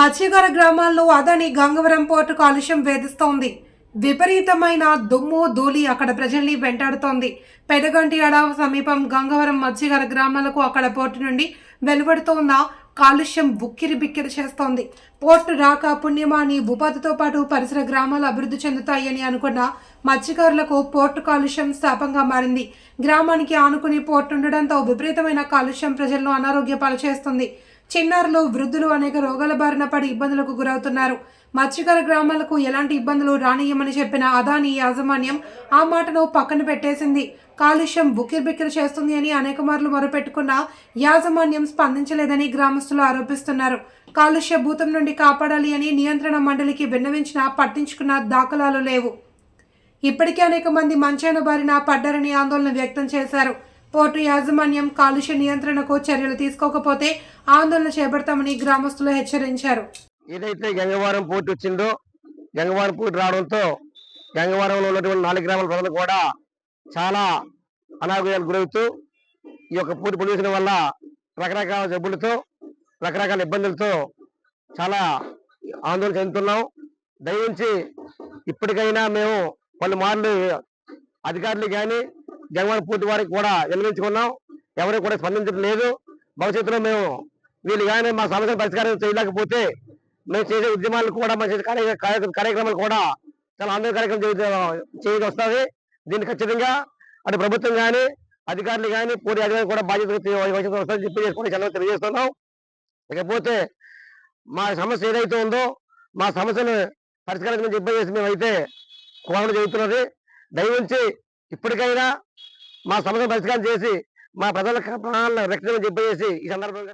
మత్స్యకార గ్రామాల్లో అదాని గంగవరం పోర్టు కాలుష్యం వేధిస్తోంది. విపరీతమైన దుమ్ము ధూళి అక్కడ ప్రజల్ని వెంటాడుతోంది. పెదగంటి అడవ సమీపం గంగవరం మత్స్యకార గ్రామాలకు అక్కడ పోర్టు నుండి వెలువడుతోన్న కాలుష్యం బుక్కిరి బిక్కిరి చేస్తోంది. పోర్టు రాక పుణ్యమాని ఉపాధితో పాటు పరిసర గ్రామాలు అభివృద్ధి చెందుతాయని అనుకున్న మత్స్యకారులకు పోర్టు కాలుష్యం శాపంగా మారింది. గ్రామానికి ఆనుకుని పోర్టు ఉండడంతో విపరీతమైన కాలుష్యం ప్రజలను అనారోగ్య పాలు చేస్తుంది. చిన్నారులు వృద్ధులు అనేక రోగాల బారిన పడి ఇబ్బందులకు గురవుతున్నారు. మత్స్యకార గ్రామాలకు ఎలాంటి ఇబ్బందులు రానియమని చెప్పిన అదాని యాజమాన్యం ఆ మాటను పక్కన పెట్టేసింది. కాలుష్యం బుక్కిరిబిక్కిరి చేస్తుంది అని అనేక మార్లు మొరపెట్టుకున్న యాజమాన్యం స్పందించలేదని గ్రామస్తులు ఆరోపిస్తున్నారు. కాలుష్య భూతం నుండి కాపాడాలి అని నియంత్రణ మండలికి విన్నవించినా పట్టించుకున్న దాఖలాలు లేవు. ఇప్పటికే అనేక మంది మంచాన బారిన పడ్డారని ఆందోళన వ్యక్తం చేశారు. పోర్టు యాజమాన్యం కాలుష్య నియంత్రణకు చర్యలు తీసుకోకపోతే ఆందోళన చేపడతామని గ్రామస్తులు హెచ్చరించారు. ఏదైతే గంగవరం పోర్టు వచ్చిందో గంగవరం పోర్టు రావడంతో గంగవరంలో ఉన్నటువంటి నాలుగు గ్రామాల ప్రజలు కూడా చాలా అనారోగ్యాలకు గురవుతూ ఈ యొక్క పోర్టు పొల్యూషన్ వల్ల రకరకాల జబ్బులతో రకరకాల ఇబ్బందులతో చాలా ఆందోళన చెందుతున్నాం. దయించి ఇప్పటికైనా మేము పలు మార్లు అధికారులు కానీ గంగవరం పూర్తి వారికి కూడా విన్నవించుకున్నాం ఎవరు కూడా స్పందించడం లేదు. భవిష్యత్తులో మేము వీళ్ళు కానీ మా సమస్యలు పరిష్కారం చేయలేకపోతే మేము చేసే ఉద్యమాలు కూడా మేము చేసే కార్యక్రమాలు కూడా చాలా ఆందోళన కార్యక్రమం చేయ- వస్తుంది దీన్ని ఖచ్చితంగా అటు ప్రభుత్వం కానీ అధికారులు కానీ పూర్తి అధికారులు కూడా బాధ్యత వహించడం వస్తుందని చెప్పి చేసుకుని చాలా తెలియజేస్తున్నాం. ఇకపోతే మా సమస్య ఏదైతే ఉందో మా సమస్యను పరిష్కరించమని చెప్పేసి మేమైతే కోరడం జరుగుతున్నది. దయవుంచి ఇప్పటికైనా మా సమస్య పరిష్కారం చేసి మా ప్రజల ప్రాణాలను రక్షణ చెప్పేసి ఈ సందర్భంగా